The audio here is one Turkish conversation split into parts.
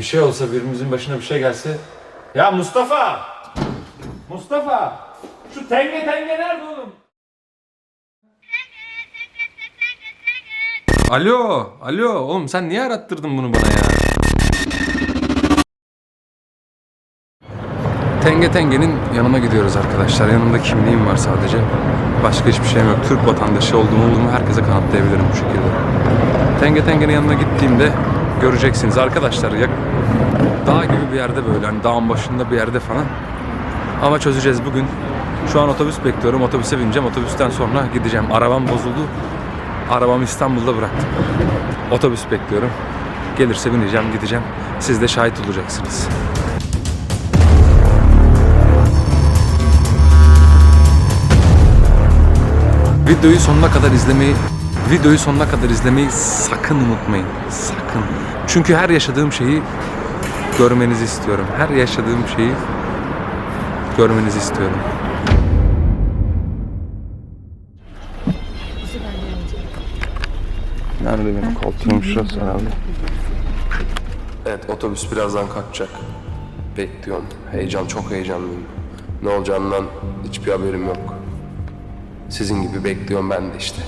Bir şey olsa birimizin başına bir şey gelse. Ya Mustafa! Mustafa! Şu tenge tenge nerede oğlum? Alo, alo oğlum sen niye arattırdın bunu bana ya? Tenge Tenge'nin yanına gidiyoruz arkadaşlar. Yanımda kimliğim var sadece. Başka hiçbir şeyim yok. Türk vatandaşı olduğumu olduğumu herkese kanıtlayabilirim bu şekilde. Tenge Tenge'nin yanına gittiğimde göreceksiniz arkadaşlar. Ya, dağ gibi bir yerde böyle hani dağın başında bir yerde falan. Ama çözeceğiz bugün. Şu an otobüs bekliyorum. Otobüse bineceğim. Otobüsten sonra gideceğim. Arabam bozuldu. Arabamı İstanbul'da bıraktım. Otobüs bekliyorum. Gelirse bineceğim, gideceğim. Siz de şahit olacaksınız. Videoyu sonuna kadar izlemeyi videoyu sonuna kadar izlemeyi sakın unutmayın. Sakın. Çünkü her yaşadığım şeyi görmenizi istiyorum. Her yaşadığım şeyi görmenizi istiyorum. Nerede benim koltuğum şurası herhalde. Evet otobüs birazdan kalkacak. Bekliyorum. Heyecan çok heyecanlıyım. Ne olacağından hiçbir haberim yok. Sizin gibi bekliyorum ben de işte.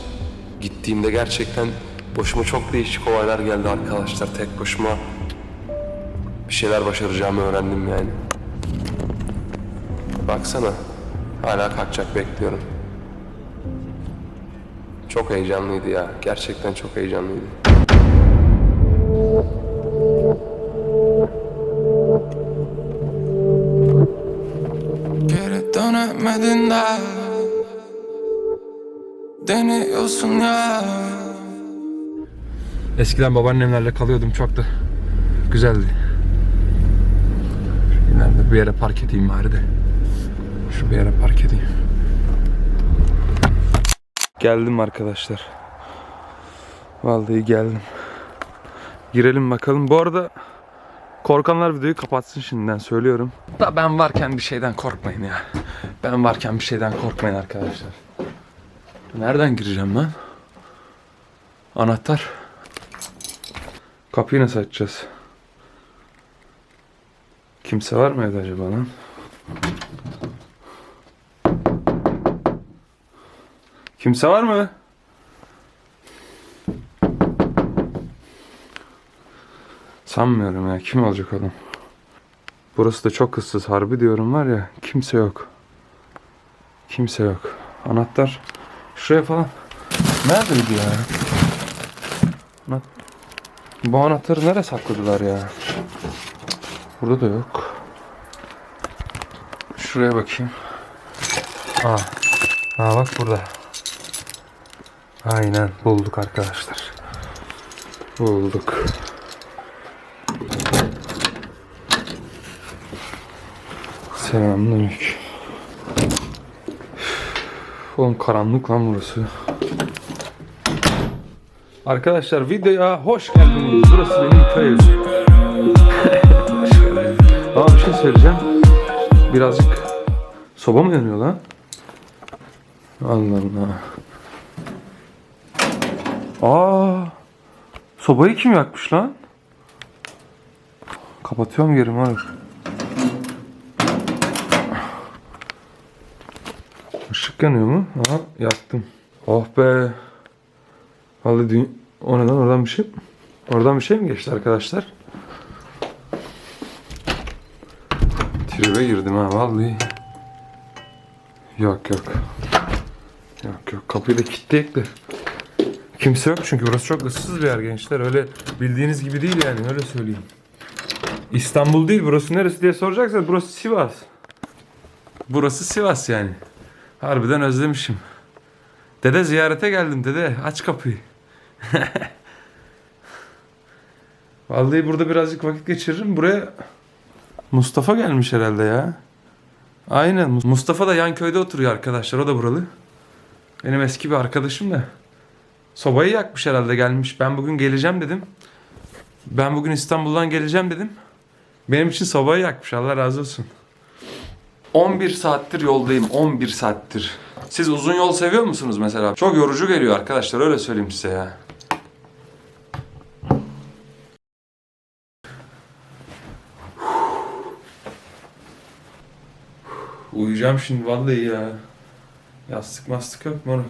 Gittiğimde gerçekten başıma çok değişik olaylar geldi arkadaşlar. Tek başıma bir şeyler başaracağımı öğrendim yani. Baksana. Hala kalkacak bekliyorum. Çok heyecanlıydı ya. Gerçekten çok heyecanlıydı. Geri dönemedin de Deniyorsun ya Eskiden babaannemlerle kalıyordum çok da güzeldi. Bir yere park edeyim bari de. Şu bir yere park edeyim. Geldim arkadaşlar. Vallahi geldim. Girelim bakalım. Bu arada korkanlar videoyu kapatsın şimdiden söylüyorum. Da ben varken bir şeyden korkmayın ya. Ben varken bir şeyden korkmayın arkadaşlar. Nereden gireceğim lan? Anahtar. Kapıyı nasıl açacağız? Kimse var mı evde acaba lan? Kimse var mı? Sanmıyorum ya. Kim olacak adam? Burası da çok ıssız harbi diyorum var ya. Kimse yok. Kimse yok. Anahtar şuraya falan. Neredeydi ya? Bu anahtarı nereye sakladılar ya? Burada da yok. Şuraya bakayım. Aa. Aa bak burada. Aynen bulduk arkadaşlar. Bulduk. Selamünaleyküm. Oğlum karanlık lan burası. Arkadaşlar videoya hoş geldiniz. Burası benim köyüm. Ama bir şey söyleyeceğim. Birazcık soba mı yanıyor lan? Allah Allah. Aa, sobayı kim yakmış lan? Kapatıyorum yerimi abi. Işık yanıyor mu? Aha yaktım. Oh be. Vallahi dü- o neden oradan bir şey oradan bir şey mi geçti arkadaşlar? Tribe girdim ha vallahi. Yok yok. Yok yok kapıyı da kilitleyek de. Kimse yok çünkü burası çok ıssız bir yer gençler. Öyle bildiğiniz gibi değil yani öyle söyleyeyim. İstanbul değil burası neresi diye soracaksanız burası Sivas. Burası Sivas yani. Harbiden özlemişim. Dede ziyarete geldim dede. Aç kapıyı. Vallahi burada birazcık vakit geçiririm. Buraya Mustafa gelmiş herhalde ya. Aynen. Mustafa da yan köyde oturuyor arkadaşlar. O da buralı. Benim eski bir arkadaşım da. Sobayı yakmış herhalde gelmiş. Ben bugün geleceğim dedim. Ben bugün İstanbul'dan geleceğim dedim. Benim için sobayı yakmış. Allah razı olsun. 11 saattir yoldayım. 11 saattir. Siz uzun yol seviyor musunuz mesela? Çok yorucu geliyor arkadaşlar öyle söyleyeyim size ya. Uyuyacağım şimdi vallahi ya. Yastık mastık yok moruk.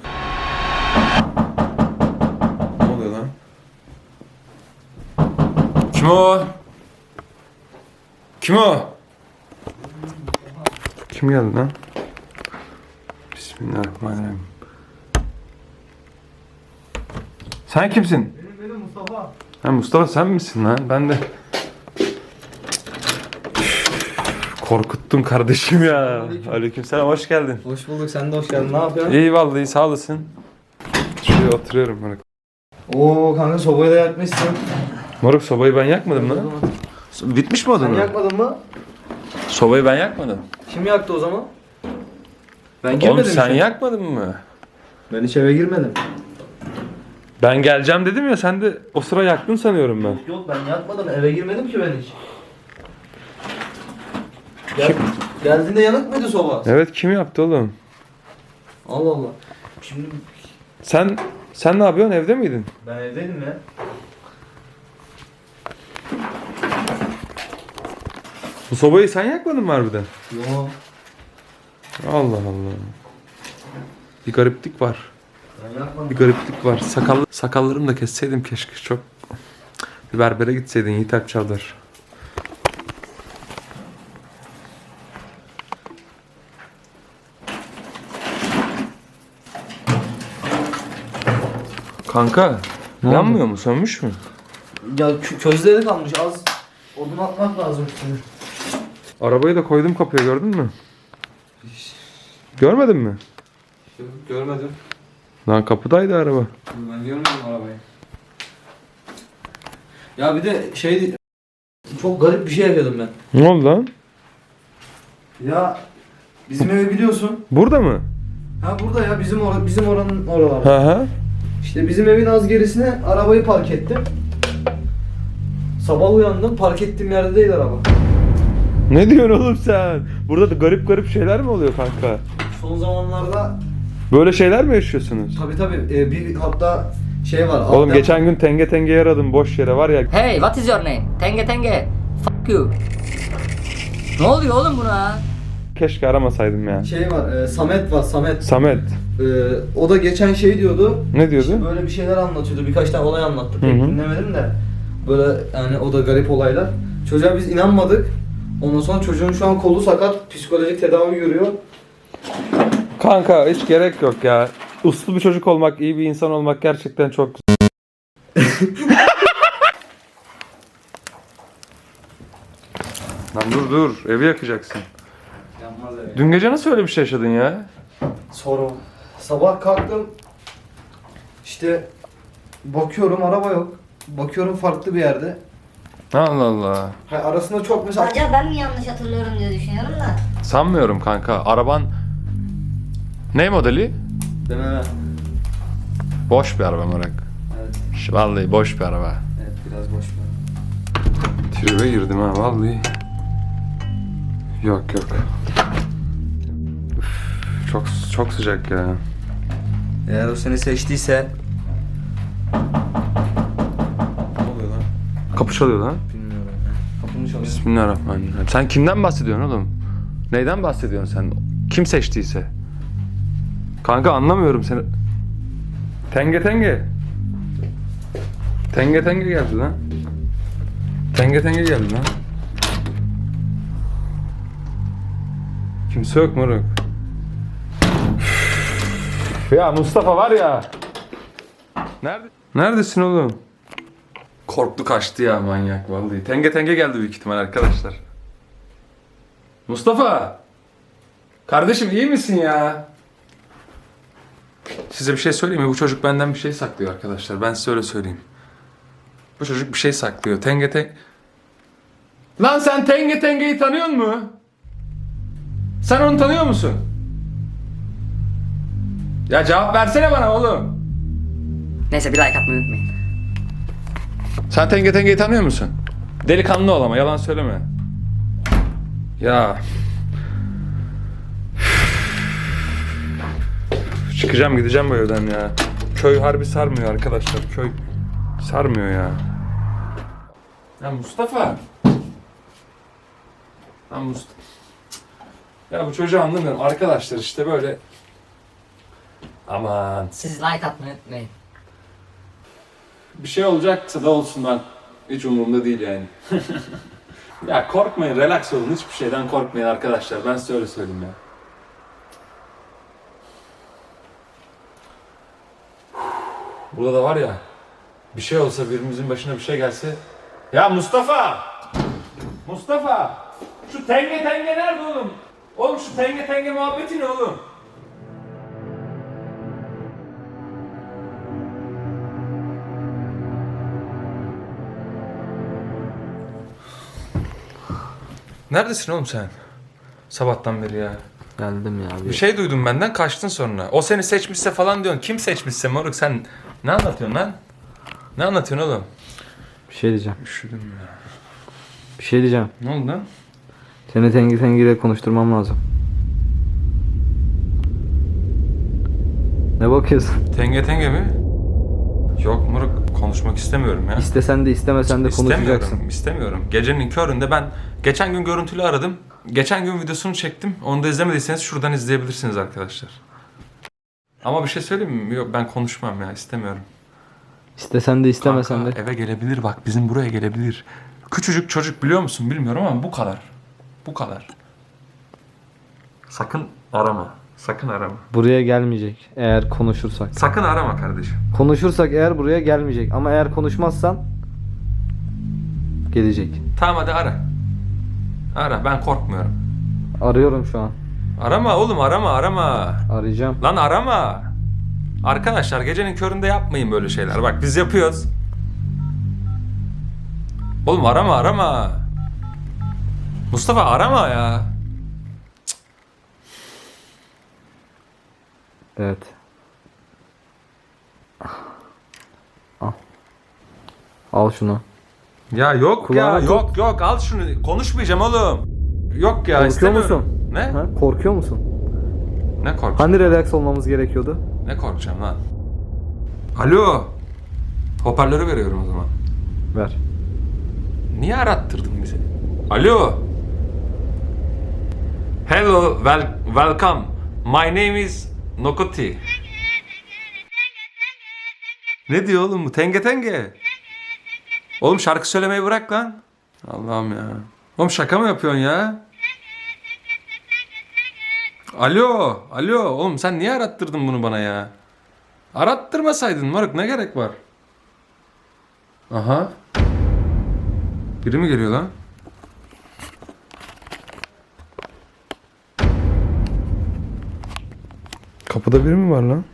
Ne oluyor lan? Kim o? Kim o? Kim geldi lan? Bismillahirrahmanirrahim. Sen kimsin? Benim benim Mustafa. Ha Mustafa sen misin lan? Ben de... Korkuttun kardeşim ya. Aleykümselam hoş geldin. Hoş bulduk sen de hoş geldin. Ne yapıyorsun? İyi vallahi sağ olasın. Şuraya oturuyorum moruk. Oo kanka sobayı da yakmışsın. Moruk sobayı ben yakmadım lan. Bitmiş mi Sen yakmadın mı? Sobayı ben yakmadım. Kim yaktı o zaman? Ben girmedim Oğlum sen hiç. yakmadın mı? Ben hiç eve girmedim. Ben geleceğim dedim ya sen de o sıra yaktın sanıyorum ben. Yok ben yakmadım eve girmedim ki ben hiç. Gel, geldiğinde yanık mıydı soba? Evet kim yaptı oğlum? Allah Allah. Şimdi Sen sen ne yapıyorsun evde miydin? ben evdeydim ya. Bu sobayı sen yakmadın mı harbiden? Yo Allah Allah. Bir gariplik var. ben. Bir gariplik var. Sakal, sakallarımı da kesseydim keşke. Çok bir berbere gitseydin Yiğit Akçavdar. Kanka, yanmıyor mu? Sönmüş mü? Ya kö- közleri kalmış az. Odun atmak lazım üstüne. Arabayı da koydum kapıya gördün mü? Görmedin mi? Görmedim. Lan kapıdaydı araba. Ben görmedim arabayı. Ya bir de şey çok garip bir şey yaşadım ben. Ne oldu lan? Ya bizim evi biliyorsun. Burada mı? Ha burada ya bizim or bizim oranın oralarda. Ha ha. İşte bizim evin az gerisine arabayı park ettim. Sabah uyandım park ettiğim yerde değil araba. Ne diyorsun oğlum sen? Burada da garip garip şeyler mi oluyor kanka? Son zamanlarda Böyle şeyler mi yaşıyorsunuz? tabi tabi bir hatta şey var. Oğlum Adem- geçen gün tenge tenge aradım boş yere var ya. Hey, what is your name? Tenge Tenge. Fuck you. Ne oluyor oğlum buna? Keşke aramasaydım ya. şey var e, Samet var Samet. Samet E, o da geçen şey diyordu. ne diyordu? İşte böyle bir şeyler anlatıyordu. Birkaç tane olay anlattı. Pek Hı hı. dinlemedim de. Böyle yani o da garip olaylar. Çocuğa biz inanmadık. Ondan sonra çocuğun şu an kolu sakat. Psikolojik tedavi görüyor. Kanka hiç gerek yok ya. Uslu bir çocuk olmak, iyi bir insan olmak gerçekten çok Lan dur dur evi yakacaksın. Dün gece nasıl öyle bir şey yaşadın ya? Sonra sabah kalktım. İşte bakıyorum araba yok. Bakıyorum farklı bir yerde. Allah Allah. Ha, arasında çok mesela Acaba ben mi yanlış hatırlıyorum diye düşünüyorum da. Sanmıyorum kanka. Araban ne modeli? Dememe. Boş bir araba Murat. Evet. Vallahi boş bir araba. Evet biraz boş ver. Tribe girdim ha vallahi. Yok yok. Çok çok sıcak ya. Eğer o seni seçtiyse Ne oluyor lan? Kapı çalıyor lan. bilmiyorum ya. Kapını çalıyor. Bismillahirrahmanirrahim. Sen kimden bahsediyorsun oğlum? Neyden bahsediyorsun sen? Kim seçtiyse? Kanka anlamıyorum seni. Tenge tenge. Tenge tenge geldi lan. Tenge tenge geldi lan. Kimse yok moruk. Ya Mustafa var ya. Nerede? Neredesin oğlum? Korktu kaçtı ya manyak vallahi. Tenge tenge geldi büyük ihtimal arkadaşlar. Mustafa! Kardeşim iyi misin ya? Size bir şey söyleyeyim mi? Bu çocuk benden bir şey saklıyor arkadaşlar. Ben size öyle söyleyeyim. Bu çocuk bir şey saklıyor. Tenge tenge... Lan sen Tenge Tenge'yi tanıyor mu? Sen onu tanıyor musun? Ya cevap versene bana oğlum. Neyse bir like atmayı unutmayın. Sen Tenge Tenge'yi tanıyor musun? Delikanlı ol ama yalan söyleme. Ya. Çıkacağım gideceğim bu evden ya. Köy harbi sarmıyor arkadaşlar. Köy sarmıyor ya. Ya Mustafa. Lan Mustafa. Ya bu çocuğu anlamıyorum. Arkadaşlar işte böyle... Aman Siz like atmayı unutmayın. bir şey olacaksa da olsun ben. Hiç umurumda değil yani. ya korkmayın, relax olun. Hiçbir şeyden korkmayın arkadaşlar. Ben size öyle söyleyeyim ya. Burada da var ya, bir şey olsa birimizin başına bir şey gelse... Ya Mustafa! Mustafa! Şu tenge tenge nerede oğlum? Oğlum şu tenge tenge muhabbeti ne oğlum? Neredesin oğlum sen? Sabahtan beri ya. Geldim ya. Bir şey duydum benden kaçtın sonra. O seni seçmişse falan diyorsun. Kim seçmişse moruk sen ne anlatıyorsun lan? Ne anlatıyorsun oğlum? Bir şey diyeceğim. Üşüdüm ya. Bir şey diyeceğim. Ne oldu lan? Seni Tengi Tengi ile konuşturmam lazım. Ne bakıyorsun? Tenge tenge mi? Yok moruk konuşmak istemiyorum ya. İstesen de istemesen de konuşacaksın. İstemiyorum, istemiyorum. Gecenin köründe ben geçen gün görüntülü aradım. Geçen gün videosunu çektim. Onu da izlemediyseniz şuradan izleyebilirsiniz arkadaşlar. Ama bir şey söyleyeyim mi? Yok ben konuşmam ya istemiyorum. İstesen de istemesen Kanka, de. eve gelebilir bak bizim buraya gelebilir. Küçücük çocuk biliyor musun bilmiyorum ama bu kadar. Bu kadar. Sakın arama. Sakın arama. Buraya gelmeyecek eğer konuşursak. Sakın arama kardeşim. Konuşursak eğer buraya gelmeyecek ama eğer konuşmazsan gelecek. Tamam hadi ara. Ara ben korkmuyorum. Arıyorum şu an. Arama oğlum arama arama. Arayacağım. Lan arama. Arkadaşlar gecenin köründe yapmayın böyle şeyler. Bak biz yapıyoruz. Oğlum arama arama. Mustafa arama ya. Evet. Al. Al şunu. Ya yok Kulağına ya yok yok al şunu konuşmayacağım oğlum. Yok ya Korkuyor istemiyorum. musun? Ne? Ha? Korkuyor musun? Ne korkacağım? Hani relax olmamız gerekiyordu? Ne korkacağım lan? Alo. Hoparlörü veriyorum o zaman. Ver. Niye arattırdın bizi? Alo. Hello, wel welcome. My name is Nokoti. Ne diyor oğlum bu? Tenge tenge. Oğlum şarkı söylemeyi bırak lan. Allah'ım ya. Oğlum şaka mı yapıyorsun ya? Alo, alo. Oğlum sen niye arattırdın bunu bana ya? Arattırmasaydın moruk ne gerek var? Aha. Biri mi geliyor lan? Kapıda biri mi var lan?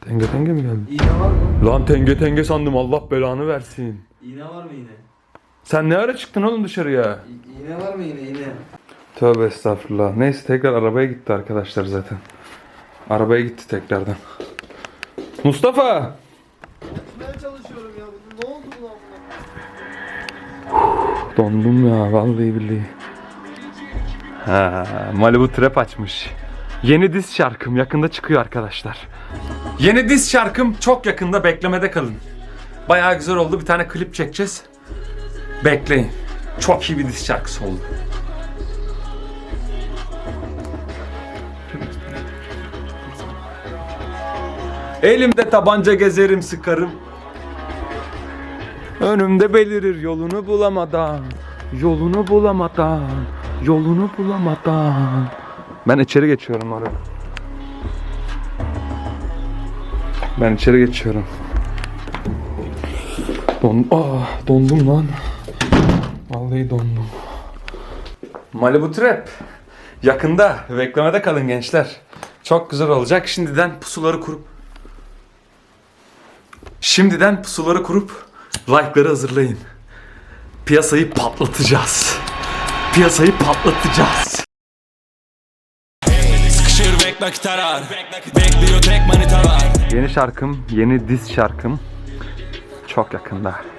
Tenge tenge mi geldi? İğne var mı? Lan tenge tenge sandım Allah belanı versin. İğne var mı iğne? Sen ne ara çıktın oğlum dışarıya? İğne var mı iğne iğne? Tövbe estağfurullah. Neyse tekrar arabaya gitti arkadaşlar zaten. Arabaya gitti tekrardan. Mustafa! Ben çalışıyorum ya. Ne oldu buna? Dondum ya vallahi billahi. Malibu Trap açmış. Yeni diz şarkım yakında çıkıyor arkadaşlar. Yeni diz şarkım çok yakında beklemede kalın. Bayağı güzel oldu. Bir tane klip çekeceğiz. Bekleyin. Çok iyi bir diz şarkısı oldu. Elimde tabanca gezerim sıkarım. Önümde belirir yolunu bulamadan Yolunu bulamadan Yolunu bulamadan. Ben içeri geçiyorum oraya Ben içeri geçiyorum. Don ah, dondum lan. Vallahi dondum. Malibu Trap. Yakında beklemede kalın gençler. Çok güzel olacak. Şimdiden pusuları kurup Şimdiden pusuları kurup like'ları hazırlayın. Piyasayı patlatacağız. Piyasayı patlatacağız. Sıkışır bekle tarar Bekliyor tek manita var Yeni şarkım, yeni diz şarkım çok yakında.